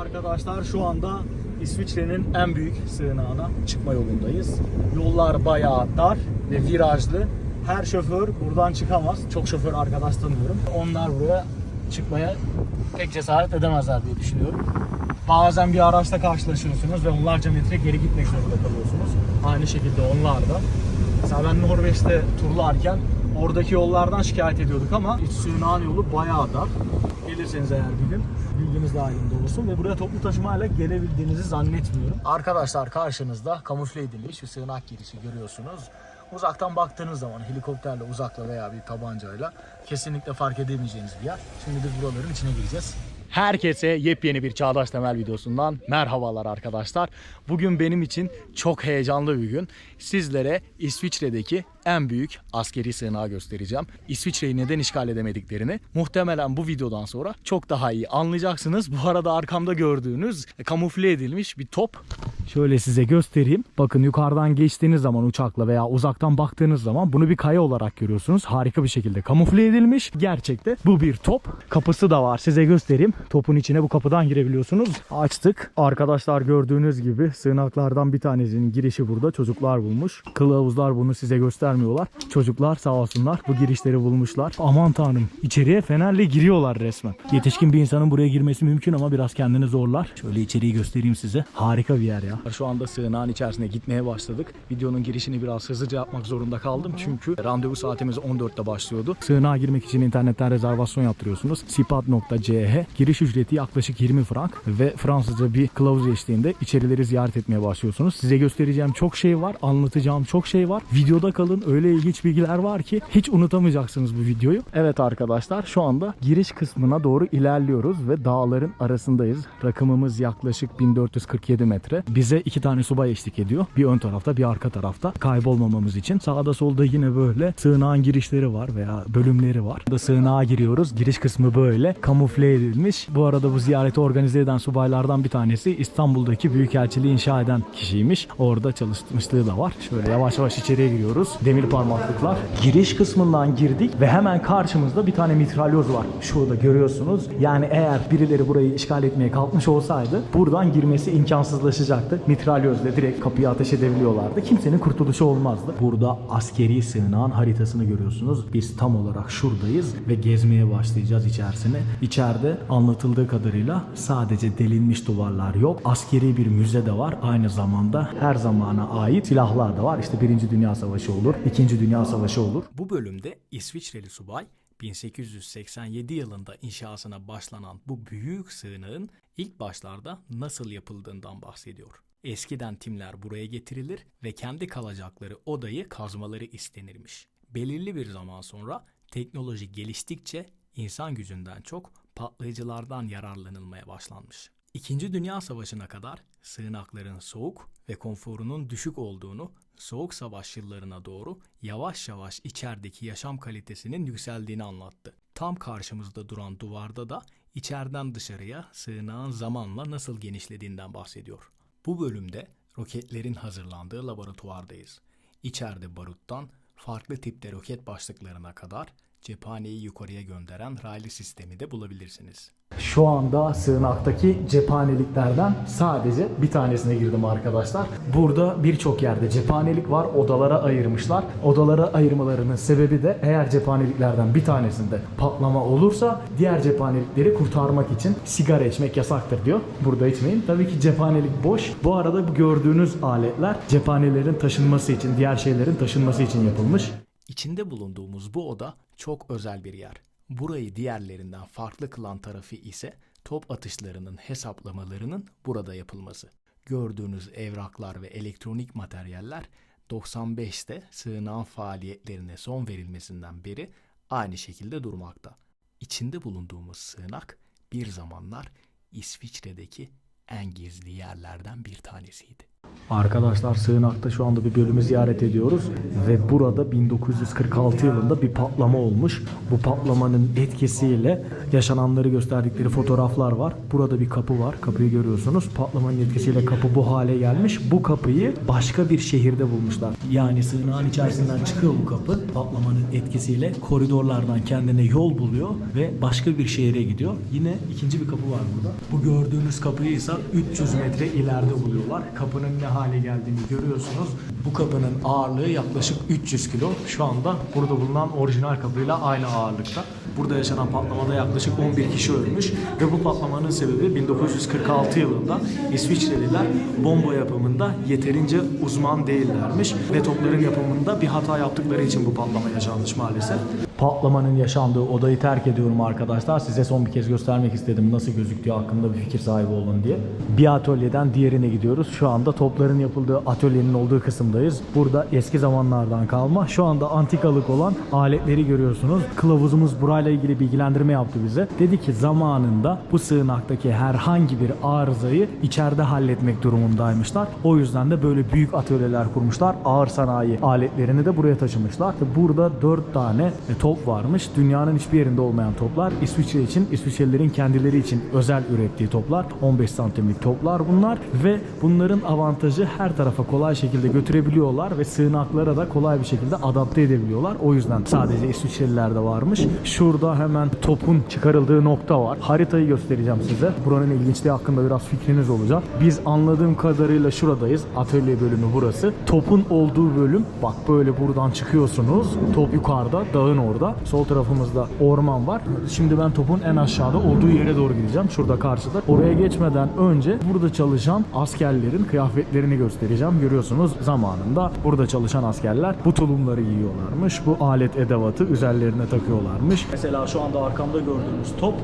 Arkadaşlar şu anda İsviçre'nin en büyük sığınağına çıkma yolundayız. Yollar bayağı dar ve virajlı. Her şoför buradan çıkamaz. Çok şoför arkadaş tanıyorum. Onlar buraya çıkmaya pek cesaret edemezler diye düşünüyorum. Bazen bir araçla karşılaşıyorsunuz ve onlarca metre geri gitmek zorunda kalıyorsunuz. Aynı şekilde onlar da. Mesela ben Norveç'te turlarken oradaki yollardan şikayet ediyorduk ama iç sığınağın yolu bayağı dar. Gelirseniz eğer bir gün bilginiz dahilinde olsun ve buraya toplu taşımayla gelebildiğinizi zannetmiyorum. Arkadaşlar karşınızda kamufle edilmiş bir sığınak girişi görüyorsunuz. Uzaktan baktığınız zaman helikopterle, uzakla veya bir tabancayla kesinlikle fark edemeyeceğiniz bir yer. Şimdi biz buraların içine gireceğiz. Herkese yepyeni bir Çağdaş Temel videosundan merhabalar arkadaşlar. Bugün benim için çok heyecanlı bir gün. Sizlere İsviçre'deki en büyük askeri sığınağı göstereceğim. İsviçre'yi neden işgal edemediklerini muhtemelen bu videodan sonra çok daha iyi anlayacaksınız. Bu arada arkamda gördüğünüz kamufle edilmiş bir top. Şöyle size göstereyim. Bakın yukarıdan geçtiğiniz zaman uçakla veya uzaktan baktığınız zaman bunu bir kaya olarak görüyorsunuz. Harika bir şekilde kamufle edilmiş. Gerçekte bu bir top. Kapısı da var. Size göstereyim. Topun içine bu kapıdan girebiliyorsunuz. Açtık. Arkadaşlar gördüğünüz gibi sığınaklardan bir tanesinin girişi burada. Çocuklar bulmuş. Kılavuzlar bunu size göstermiyorlar. Çocuklar sağ olsunlar bu girişleri bulmuşlar. Aman tanrım. içeriye fenerle giriyorlar resmen. Yetişkin bir insanın buraya girmesi mümkün ama biraz kendini zorlar. Şöyle içeriği göstereyim size. Harika bir yer ya. Şu anda sığınağın içerisine gitmeye başladık. Videonun girişini biraz hızlıca yapmak zorunda kaldım. Çünkü randevu saatimiz 14'te başlıyordu. Sığınağa girmek için internetten rezervasyon yaptırıyorsunuz. sipat.ch Giriş ücreti yaklaşık 20 frank ve Fransızca bir kılavuz eşliğinde içerileri ziyaret etmeye başlıyorsunuz. Size göstereceğim çok şey var, anlatacağım çok şey var. Videoda kalın öyle ilginç bilgiler var ki hiç unutamayacaksınız bu videoyu. Evet arkadaşlar şu anda giriş kısmına doğru ilerliyoruz ve dağların arasındayız. Rakımımız yaklaşık 1447 metre. Bize iki tane subay eşlik ediyor. Bir ön tarafta bir arka tarafta kaybolmamamız için. Sağda solda yine böyle sığınağın girişleri var veya bölümleri var. Burada sığınağa giriyoruz. Giriş kısmı böyle kamufle edilmiş. Bu arada bu ziyareti organize eden subaylardan bir tanesi İstanbul'daki büyükelçiliği inşa eden kişiymiş. Orada çalışmışlığı da var. Şöyle yavaş yavaş içeriye giriyoruz. Demir parmaklıklar. Giriş kısmından girdik ve hemen karşımızda bir tane mitralyoz var. Şurada görüyorsunuz. Yani eğer birileri burayı işgal etmeye kalkmış olsaydı buradan girmesi imkansızlaşacaktı. Mitralyozla direkt kapıyı ateş edebiliyorlardı. Kimsenin kurtuluşu olmazdı. Burada askeri sığınağın haritasını görüyorsunuz. Biz tam olarak şuradayız ve gezmeye başlayacağız içerisine. İçeride anlatıldığı kadarıyla sadece delinmiş duvarlar yok. Askeri bir müze de var. Aynı zamanda her zamana ait silahlar da var. İşte Birinci Dünya Savaşı olur, İkinci Dünya Savaşı olur. Bu bölümde İsviçreli subay 1887 yılında inşasına başlanan bu büyük sığınağın ilk başlarda nasıl yapıldığından bahsediyor. Eskiden timler buraya getirilir ve kendi kalacakları odayı kazmaları istenirmiş. Belirli bir zaman sonra teknoloji geliştikçe insan gücünden çok patlayıcılardan yararlanılmaya başlanmış. İkinci Dünya Savaşı'na kadar sığınakların soğuk ve konforunun düşük olduğunu, soğuk savaş yıllarına doğru yavaş yavaş içerideki yaşam kalitesinin yükseldiğini anlattı. Tam karşımızda duran duvarda da içeriden dışarıya sığınağın zamanla nasıl genişlediğinden bahsediyor. Bu bölümde roketlerin hazırlandığı laboratuvardayız. İçeride baruttan farklı tipte roket başlıklarına kadar cephaneyi yukarıya gönderen raylı sistemi de bulabilirsiniz. Şu anda sığınaktaki cephaneliklerden sadece bir tanesine girdim arkadaşlar. Burada birçok yerde cephanelik var. Odalara ayırmışlar. Odalara ayırmalarının sebebi de eğer cephaneliklerden bir tanesinde patlama olursa diğer cephanelikleri kurtarmak için sigara içmek yasaktır diyor. Burada içmeyin. Tabii ki cephanelik boş. Bu arada bu gördüğünüz aletler cephanelerin taşınması için, diğer şeylerin taşınması için yapılmış. İçinde bulunduğumuz bu oda çok özel bir yer. Burayı diğerlerinden farklı kılan tarafı ise top atışlarının hesaplamalarının burada yapılması. Gördüğünüz evraklar ve elektronik materyaller 95'te sığınağın faaliyetlerine son verilmesinden beri aynı şekilde durmakta. İçinde bulunduğumuz sığınak bir zamanlar İsviçre'deki en gizli yerlerden bir tanesiydi. Arkadaşlar sığınakta şu anda bir bölümü ziyaret ediyoruz ve burada 1946 yılında bir patlama olmuş. Bu patlamanın etkisiyle yaşananları gösterdikleri fotoğraflar var. Burada bir kapı var. Kapıyı görüyorsunuz. Patlamanın etkisiyle kapı bu hale gelmiş. Bu kapıyı başka bir şehirde bulmuşlar. Yani sığınağın içerisinden çıkıyor bu kapı. Patlamanın etkisiyle koridorlardan kendine yol buluyor ve başka bir şehre gidiyor. Yine ikinci bir kapı var burada. Bu gördüğünüz kapıyı ise 300 metre ileride buluyorlar. Kapının ne hale geldiğini görüyorsunuz. Bu kapının ağırlığı yaklaşık 300 kilo. Şu anda burada bulunan orijinal kapıyla aynı ağırlıkta. Burada yaşanan patlamada yaklaşık 11 kişi ölmüş ve bu patlamanın sebebi 1946 yılında İsviçreliler bomba yapımında yeterince uzman değillermiş ve topların yapımında bir hata yaptıkları için bu patlama yaşanmış maalesef. Patlamanın yaşandığı odayı terk ediyorum arkadaşlar. Size son bir kez göstermek istedim nasıl gözüktüğü hakkında bir fikir sahibi olun diye. Bir atölyeden diğerine gidiyoruz. Şu anda topların yapıldığı atölyenin olduğu kısımdayız. Burada eski zamanlardan kalma, şu anda antikalık olan aletleri görüyorsunuz. Kılavuzumuz burayla ilgili bilgilendirme yaptı bize. Dedi ki zamanında bu sığınaktaki herhangi bir arızayı içeride halletmek durumundaymışlar. O yüzden de böyle büyük atölyeler kurmuşlar. Ağır sanayi aletlerini de buraya taşımışlar. Burada 4 tane e, top varmış. Dünyanın hiçbir yerinde olmayan toplar. İsviçre için, İsviçrelilerin kendileri için özel ürettiği toplar. 15 santimlik toplar bunlar ve bunların avantajı her tarafa kolay şekilde götürebiliyorlar ve sığınaklara da kolay bir şekilde adapte edebiliyorlar. O yüzden sadece İsviçrelilerde varmış. Şurada hemen topun çıkarıldığı nokta var. Haritayı göstereceğim size. Buranın ilginçliği hakkında biraz fikriniz olacak. Biz anladığım kadarıyla şuradayız. Atölye bölümü burası. Topun olduğu bölüm bak böyle buradan çıkıyorsunuz. Top yukarıda, dağın orada. Sol tarafımızda orman var. Şimdi ben topun en aşağıda olduğu yere doğru gideceğim. Şurada karşıda. Oraya geçmeden önce burada çalışan askerlerin kıyafetlerini göstereceğim. Görüyorsunuz zamanında burada çalışan askerler bu tulumları giyiyorlarmış. Bu alet edevatı üzerlerine takıyorlarmış. Mesela şu anda arkamda gördüğünüz top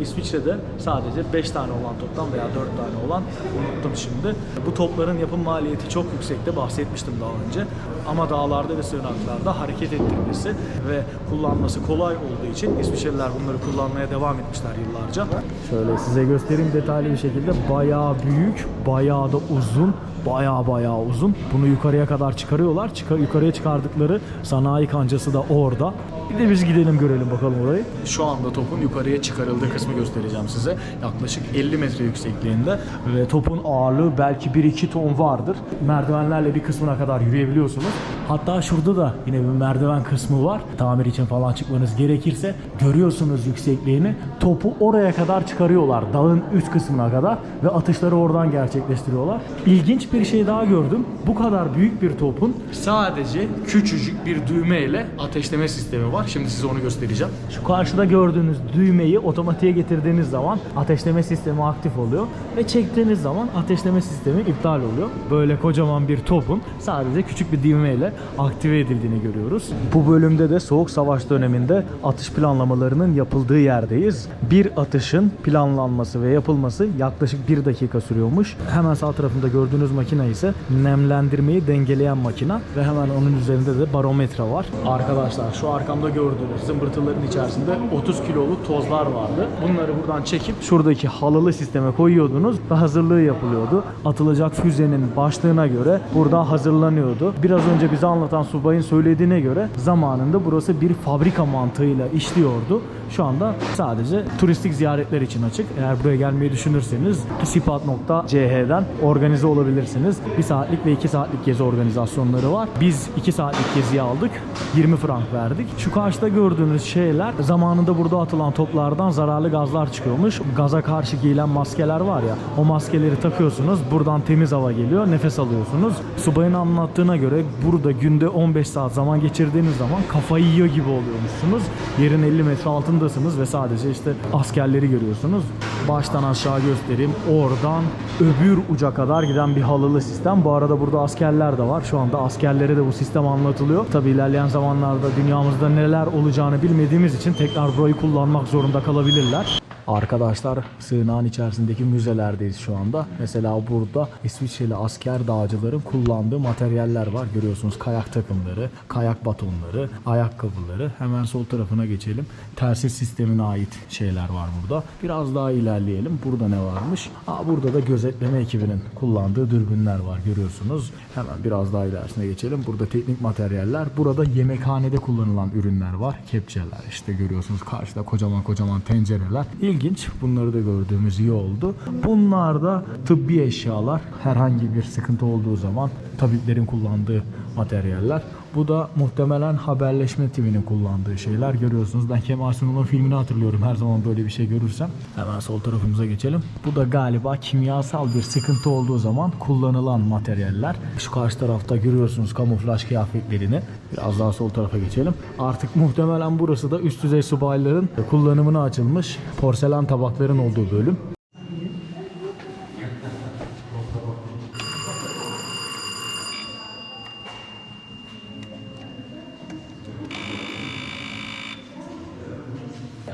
İsviçre'de sadece 5 tane olan toptan veya 4 tane olan unuttum şimdi. Bu topların yapım maliyeti çok yüksekte bahsetmiştim daha önce. Ama dağlarda ve sığınaklarda hareket ettirmesi ve kullanması kolay olduğu için İsviçreliler bunları kullanmaya devam etmişler yıllarca. Şöyle size göstereyim detaylı bir şekilde. Bayağı büyük, bayağı da uzun bayağı bayağı uzun. Bunu yukarıya kadar çıkarıyorlar. Çıkar, yukarıya çıkardıkları sanayi kancası da orada. Bir de biz gidelim görelim bakalım orayı. Şu anda topun yukarıya çıkarıldığı kısmı göstereceğim size. Yaklaşık 50 metre yüksekliğinde ve topun ağırlığı belki 1-2 ton vardır. Merdivenlerle bir kısmına kadar yürüyebiliyorsunuz. Hatta şurada da yine bir merdiven kısmı var. Tamir için falan çıkmanız gerekirse görüyorsunuz yüksekliğini. Topu oraya kadar çıkarıyorlar. Dağın üst kısmına kadar ve atışları oradan gerçekleştiriyorlar. İlginç bir şey daha gördüm. Bu kadar büyük bir topun sadece küçücük bir düğme ile ateşleme sistemi var. Şimdi size onu göstereceğim. Şu karşıda gördüğünüz düğmeyi otomatiğe getirdiğiniz zaman ateşleme sistemi aktif oluyor ve çektiğiniz zaman ateşleme sistemi iptal oluyor. Böyle kocaman bir topun sadece küçük bir düğme ile aktive edildiğini görüyoruz. Bu bölümde de Soğuk Savaş döneminde atış planlamalarının yapıldığı yerdeyiz. Bir atışın planlanması ve yapılması yaklaşık bir dakika sürüyormuş. Hemen sağ tarafında gördüğünüz makine ise nemlendirmeyi dengeleyen makine ve hemen onun üzerinde de barometre var. Arkadaşlar şu arkamda gördüğünüz zımbırtıların içerisinde 30 kiloluk tozlar vardı. Bunları buradan çekip şuradaki halılı sisteme koyuyordunuz ve hazırlığı yapılıyordu. Atılacak füzenin başlığına göre burada hazırlanıyordu. Biraz önce bize anlatan subayın söylediğine göre zamanında burası bir fabrika mantığıyla işliyordu. Şu anda sadece turistik ziyaretler için açık. Eğer buraya gelmeyi düşünürseniz sipat.ch'den organize olabilirsiniz. 1 saatlik ve 2 saatlik gezi organizasyonları var. Biz 2 saatlik geziyi aldık. 20 frank verdik. Şu karşıda gördüğünüz şeyler zamanında burada atılan toplardan zararlı gazlar çıkıyormuş. Gaza karşı giyilen maskeler var ya o maskeleri takıyorsunuz. Buradan temiz hava geliyor. Nefes alıyorsunuz. Subayın anlattığına göre burada günde 15 saat zaman geçirdiğiniz zaman kafayı yiyor gibi oluyormuşsunuz. Yerin 50 metre altındasınız ve sadece işte askerleri görüyorsunuz. Baştan aşağı göstereyim. Oradan öbür uca kadar giden bir halılı sistem. Bu arada burada askerler de var. Şu anda askerlere de bu sistem anlatılıyor. Tabi ilerleyen zamanlarda dünyamızda neler olacağını bilmediğimiz için tekrar burayı kullanmak zorunda kalabilirler. Arkadaşlar sığınağın içerisindeki müzelerdeyiz şu anda. Mesela burada İsviçreli asker dağcıların kullandığı materyaller var. Görüyorsunuz kayak takımları, kayak batonları, ayakkabıları. Hemen sol tarafına geçelim. Telsiz sistemine ait şeyler var burada. Biraz daha ilerleyelim. Burada ne varmış? Aa, burada da gözetleme ekibinin kullandığı dürbünler var görüyorsunuz. Hemen biraz daha ilerisine geçelim. Burada teknik materyaller. Burada yemekhanede kullanılan ürünler var. Kepçeler işte görüyorsunuz karşıda kocaman kocaman tencereler. İlginç. Bunları da gördüğümüz iyi oldu. Bunlar da tıbbi eşyalar. Herhangi bir sıkıntı olduğu zaman tabiplerin kullandığı materyaller. Bu da muhtemelen haberleşme timinin kullandığı şeyler görüyorsunuz. Ben Kemal Sunal'ın filmini hatırlıyorum her zaman böyle bir şey görürsem. Hemen sol tarafımıza geçelim. Bu da galiba kimyasal bir sıkıntı olduğu zaman kullanılan materyaller. Şu karşı tarafta görüyorsunuz kamuflaj kıyafetlerini. Biraz daha sol tarafa geçelim. Artık muhtemelen burası da üst düzey subayların kullanımına açılmış porselen tabakların olduğu bölüm.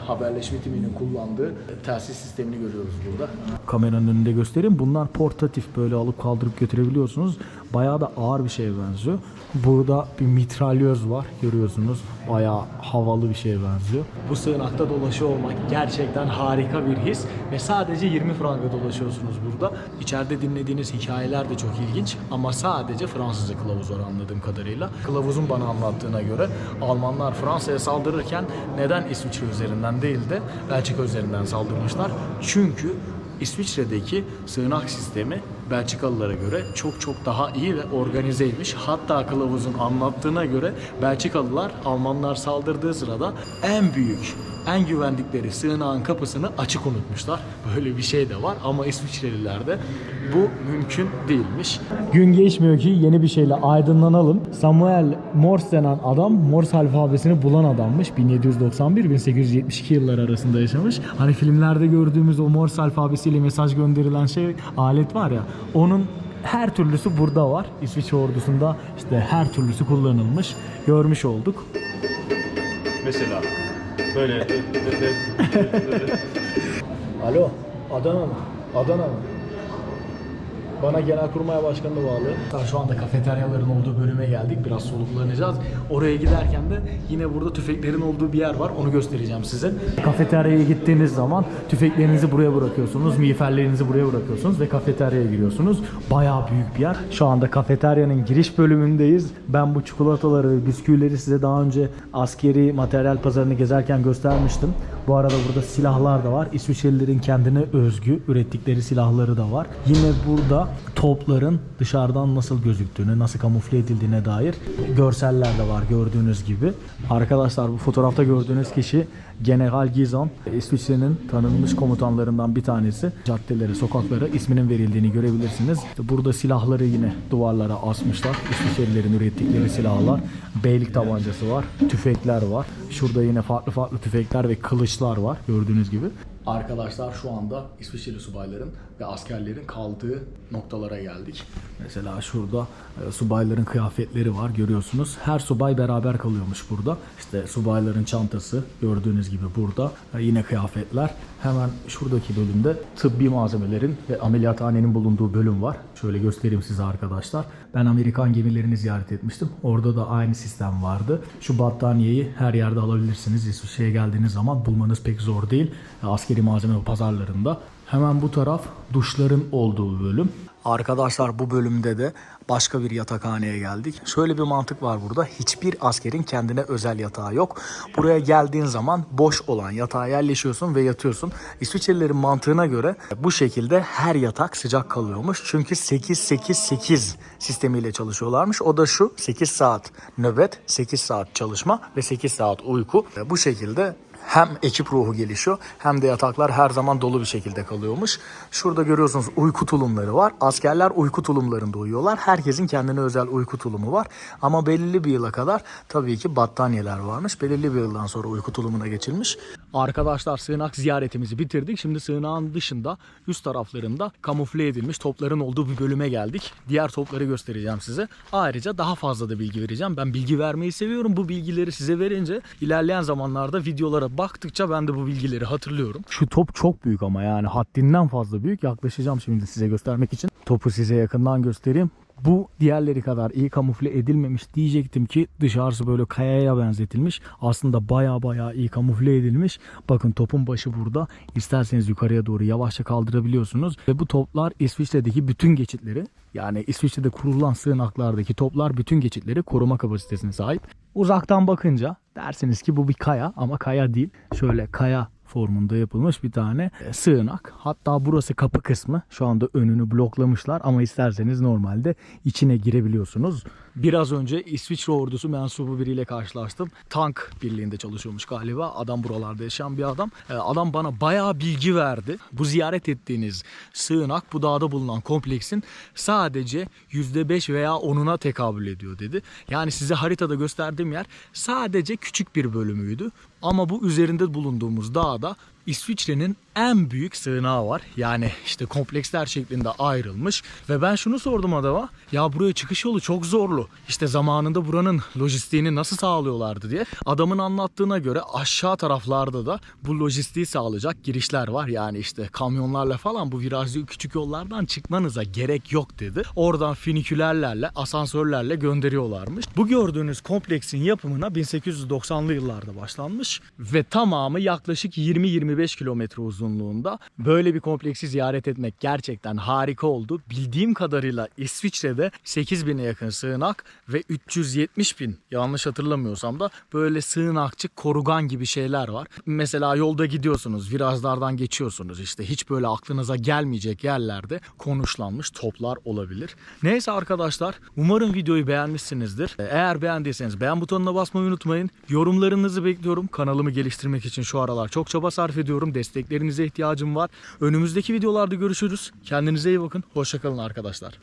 Haberleşme timinin kullandığı telsiz sistemini görüyoruz burada. Kameranın önünde göstereyim. Bunlar portatif böyle alıp kaldırıp götürebiliyorsunuz. Bayağı da ağır bir şeye benziyor. Burada bir mitralyöz var görüyorsunuz. Bayağı havalı bir şeye benziyor. Bu sığınakta dolaşıyor olmak gerçekten harika bir his ve sadece 20 franga dolaşıyorsunuz burada. İçeride dinlediğiniz hikayeler de çok ilginç ama sadece Fransızca kılavuz var anladığım kadarıyla. Kılavuzun bana anlattığına göre Almanlar Fransa'ya saldırırken neden İsviçre üzerinden değil de Belçika üzerinden saldırmışlar? Çünkü İsviçre'deki sığınak sistemi Belçikalılara göre çok çok daha iyi ve organizeymiş. Hatta kılavuzun anlattığına göre Belçikalılar Almanlar saldırdığı sırada en büyük, en güvendikleri sığınağın kapısını açık unutmuşlar. Böyle bir şey de var ama İsviçrelilerde bu mümkün değilmiş. Gün geçmiyor ki yeni bir şeyle aydınlanalım. Samuel Morse denen adam Morse alfabesini bulan adammış. 1791-1872 yılları arasında yaşamış. Hani filmlerde gördüğümüz o Morse alfabesiyle mesaj gönderilen şey alet var ya onun her türlüsü burada var. İsviçre ordusunda işte her türlüsü kullanılmış. Görmüş olduk. Mesela böyle Alo, Adana mı? Adana mı? Bana Genelkurmay Başkanı bağlı. Şu anda kafeteryaların olduğu bölüme geldik. Biraz soluklanacağız. Oraya giderken de yine burada tüfeklerin olduğu bir yer var. Onu göstereceğim size. Kafeteryaya gittiğiniz zaman tüfeklerinizi buraya bırakıyorsunuz. Miğferlerinizi buraya bırakıyorsunuz ve kafeteryaya giriyorsunuz. Bayağı büyük bir yer. Şu anda kafeteryanın giriş bölümündeyiz. Ben bu çikolataları ve bisküvileri size daha önce askeri materyal pazarını gezerken göstermiştim. Bu arada burada silahlar da var. İsviçrelilerin kendine özgü ürettikleri silahları da var. Yine burada topların dışarıdan nasıl gözüktüğünü, nasıl kamufle edildiğine dair görseller de var gördüğünüz gibi. Arkadaşlar bu fotoğrafta gördüğünüz kişi General Gizon, İsviçre'nin tanınmış komutanlarından bir tanesi. Caddeleri, sokaklara isminin verildiğini görebilirsiniz. Burada silahları yine duvarlara asmışlar. İsviçrelilerin ürettikleri silahlar. Beylik tabancası var, tüfekler var. Şurada yine farklı farklı tüfekler ve kılıçlar var gördüğünüz gibi. Arkadaşlar şu anda İsviçreli subayların ve askerlerin kaldığı noktalara geldik. Mesela şurada e, subayların kıyafetleri var görüyorsunuz. Her subay beraber kalıyormuş burada. İşte subayların çantası gördüğünüz gibi burada. E, Yine kıyafetler. Hemen şuradaki bölümde tıbbi malzemelerin ve ameliyathanenin bulunduğu bölüm var. Şöyle göstereyim size arkadaşlar. Ben Amerikan gemilerini ziyaret etmiştim. Orada da aynı sistem vardı. Şu battaniyeyi her yerde alabilirsiniz. İsviçre'ye geldiğiniz zaman bulmanız pek zor değil. Askeri malzeme pazarlarında. Hemen bu taraf duşların olduğu bölüm. Arkadaşlar bu bölümde de başka bir yatakhaneye geldik. Şöyle bir mantık var burada. Hiçbir askerin kendine özel yatağı yok. Buraya geldiğin zaman boş olan yatağa yerleşiyorsun ve yatıyorsun. İsviçrelilerin mantığına göre bu şekilde her yatak sıcak kalıyormuş. Çünkü 8-8-8 sistemiyle çalışıyorlarmış. O da şu 8 saat nöbet, 8 saat çalışma ve 8 saat uyku. Bu şekilde hem ekip ruhu gelişiyor hem de yataklar her zaman dolu bir şekilde kalıyormuş. Şurada görüyorsunuz uyku tulumları var. Askerler uyku tulumlarında uyuyorlar. Herkesin kendine özel uyku tulumu var. Ama belirli bir yıla kadar tabii ki battaniyeler varmış. Belirli bir yıldan sonra uyku tulumuna geçilmiş. Arkadaşlar sığınak ziyaretimizi bitirdik. Şimdi sığınağın dışında üst taraflarında kamufle edilmiş topların olduğu bir bölüme geldik. Diğer topları göstereceğim size. Ayrıca daha fazla da bilgi vereceğim. Ben bilgi vermeyi seviyorum. Bu bilgileri size verince ilerleyen zamanlarda videolara baktıkça ben de bu bilgileri hatırlıyorum. Şu top çok büyük ama yani haddinden fazla büyük. Yaklaşacağım şimdi size göstermek için. Topu size yakından göstereyim. Bu diğerleri kadar iyi kamufle edilmemiş diyecektim ki dışarısı böyle kayaya benzetilmiş. Aslında baya baya iyi kamufle edilmiş. Bakın topun başı burada. İsterseniz yukarıya doğru yavaşça kaldırabiliyorsunuz. Ve bu toplar İsviçre'deki bütün geçitleri yani İsviçre'de kurulan sığınaklardaki toplar bütün geçitleri koruma kapasitesine sahip. Uzaktan bakınca dersiniz ki bu bir kaya ama kaya değil. Şöyle kaya formunda yapılmış bir tane e, sığınak. Hatta burası kapı kısmı. Şu anda önünü bloklamışlar ama isterseniz normalde içine girebiliyorsunuz. Biraz önce İsviçre ordusu mensubu biriyle karşılaştım. Tank birliğinde çalışıyormuş galiba. Adam buralarda yaşayan bir adam. E, Adam bana bayağı bilgi verdi. Bu ziyaret ettiğiniz sığınak bu dağda bulunan kompleksin sadece %5 veya 10'una tekabül ediyor dedi. Yani size haritada gösterdiğim yer sadece küçük bir bölümüydü. Ama bu üzerinde bulunduğumuz dağda İsviçre'nin en büyük sığınağı var. Yani işte kompleksler şeklinde ayrılmış. Ve ben şunu sordum adama. Ya buraya çıkış yolu çok zorlu. İşte zamanında buranın lojistiğini nasıl sağlıyorlardı diye. Adamın anlattığına göre aşağı taraflarda da bu lojistiği sağlayacak girişler var. Yani işte kamyonlarla falan bu virajlı küçük yollardan çıkmanıza gerek yok dedi. Oradan finikülerlerle, asansörlerle gönderiyorlarmış. Bu gördüğünüz kompleksin yapımına 1890'lı yıllarda başlanmış ve tamamı yaklaşık 20-25 kilometre uzunluğunda. Böyle bir kompleksi ziyaret etmek gerçekten harika oldu. Bildiğim kadarıyla İsviçre'de 8000'e yakın sığınak ve 370 bin yanlış hatırlamıyorsam da böyle sığınakçı korugan gibi şeyler var. Mesela yolda gidiyorsunuz, virajlardan geçiyorsunuz işte hiç böyle aklınıza gelmeyecek yerlerde konuşlanmış toplar olabilir. Neyse arkadaşlar umarım videoyu beğenmişsinizdir. Eğer beğendiyseniz beğen butonuna basmayı unutmayın. Yorumlarınızı bekliyorum. Kanalımı geliştirmek için şu aralar çok çaba sarf ediyorum. Desteklerinize ihtiyacım var. Önümüzdeki videolarda görüşürüz. Kendinize iyi bakın. Hoşçakalın arkadaşlar.